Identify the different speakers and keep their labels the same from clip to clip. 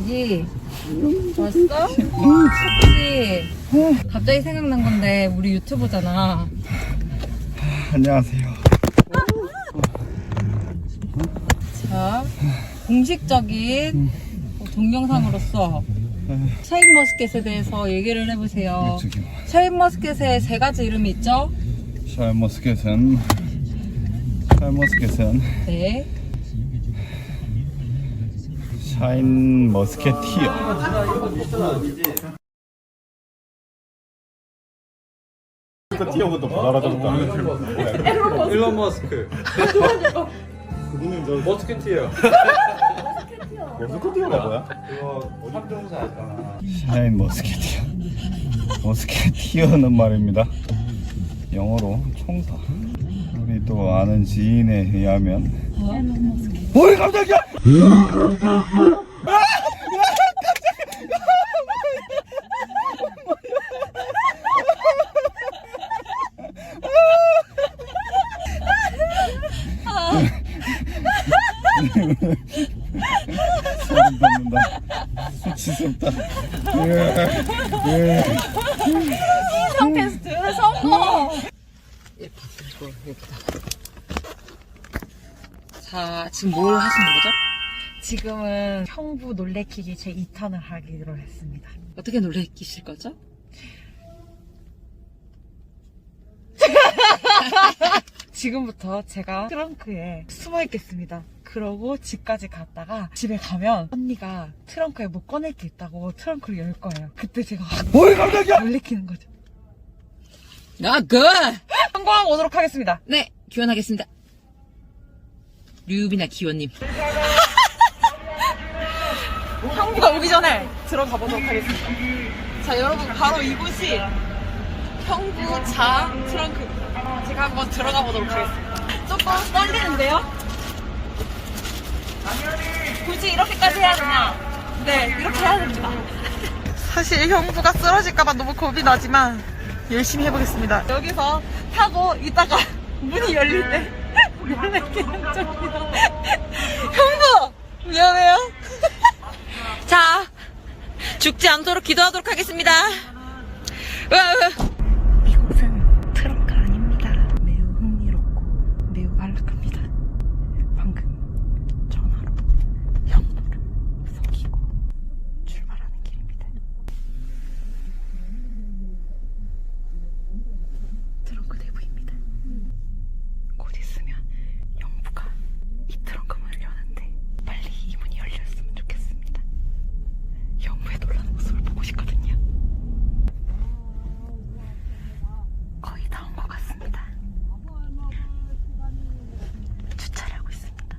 Speaker 1: 춥지? 왔어? 춥지? 갑자기 생각난 건데 우리 유튜브잖아.
Speaker 2: 안녕하세요.
Speaker 1: 자, 공식적인 동영상으로서 샤인 머스켓에 대해서 얘기를 해보세요.
Speaker 2: 저기
Speaker 1: 샤인 머스켓에 세 가지 이름이 있죠?
Speaker 2: 샤인 머스켓은 샤인 머스켓은
Speaker 1: 네.
Speaker 2: 샤인머스켓티어. 티어부터 못 알아듣다.
Speaker 3: 일론 머스크. 머스크티어.
Speaker 2: 머스켓티어가 뭐야?
Speaker 3: 그거 삼종사 있잖아.
Speaker 2: 샤인 머스켓티어. 머스켓티어는 말입니다. 영어로 총사. 우리 또 아는 지인에 의하면 어이 깜짝이야! 소름 돋는다. 수치스럽다. 예.
Speaker 1: 성 테스트 성공! 자, 지금 뭘 하시는 거죠?
Speaker 4: 지금은 형부 놀래키기 제 2탄을 하기로 했습니다.
Speaker 1: 어떻게 놀래키실 거죠?
Speaker 4: 지금부터 제가 트렁크에 숨어 있겠습니다. 그러고 집까지 갔다가 집에 가면 언니가 트렁크에 뭐 꺼낼 게 있다고 트렁크를 열 거예요. 그때 제가 확
Speaker 2: 어이 깜짝이야!
Speaker 4: 놀래키는 거죠.
Speaker 1: 아, 그!
Speaker 4: 성공하고 오도록 하겠습니다.
Speaker 1: 네, 기원하겠습니다. 류비나 기원님.
Speaker 4: 형부가 오기 전에 들어가 보도록 하겠습니다. 자, 여러분 바로 이곳이 형부 자 트렁크입니다. 제가 한번 들어가 보도록 하겠습니다. 조금 떨리는데요? 굳이 이렇게까지 해야 되냐? 네, 이렇게 해야 됩니다. 사실 형부가 쓰러질까봐 너무 겁이 나지만 열심히 해보겠습니다. 여기서 타고 이따가 문이 열릴 때. 형부! 미안해요.
Speaker 1: 자, 죽지 않도록 기도하도록 하겠습니다. 으아, 으아.
Speaker 4: 이곳은 트렁크 아닙니다. 매우 흥미롭고 매우 안락합니다. 방금 전화로 형부를 속이고 출발하는 길입니다. 트렁크 내부입니다. 곧 있으면 영부가 이 트렁크 문을 여는데 빨리 이 문이 열렸으면 좋겠습니다. 영부의 놀라는 모습을 보고 싶거든요. 거의 다 온 것 같습니다. 주차를 하고 있습니다.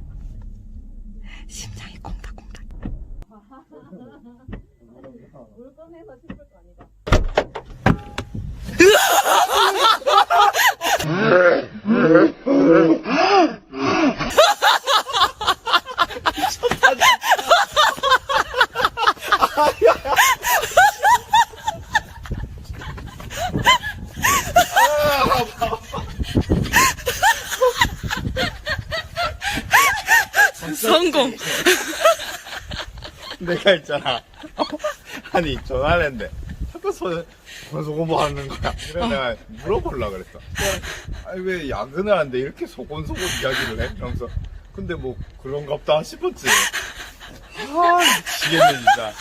Speaker 4: 심장이 콩닥콩닥.
Speaker 1: 성공.
Speaker 2: 내가 있잖아. 아니, 전화를 했는데, 자꾸 손, 소곤소곤 하는 거야. 그래, 내가 물어보려고 그랬어. 아니, 왜 야근을 하는데 이렇게 소곤소곤 이야기를 해? 이러면서. 근데 뭐, 그런갑다 싶었지. 아, 미치겠네, 진짜.